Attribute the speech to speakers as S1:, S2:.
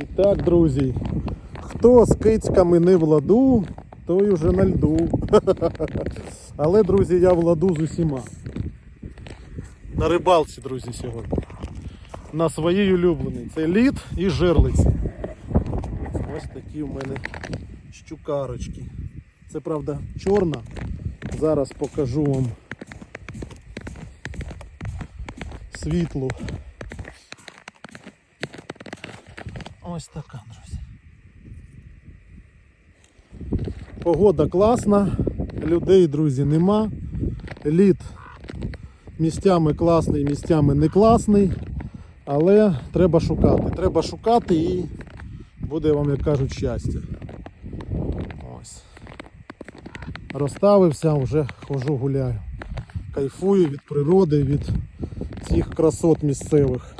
S1: І так, друзі, хто з кицьками не в ладу, той уже на льду. Але, друзі, я в ладу з усіма. На рибалці, друзі, сьогодні. На своїй улюбленій. Це лід і жерлиці. Ось такі в мене щукарочки. Це правда чорна. Зараз покажу вам світлу. Ось така, друзі. Погода класна, людей, друзі, нема. Лід місцями класний, місцями не класний. Але треба шукати. Треба шукати і буде вам, як кажуть, щастя. Ось. Розставився, вже хожу гуляю. Кайфую від природи, від цих красот місцевих.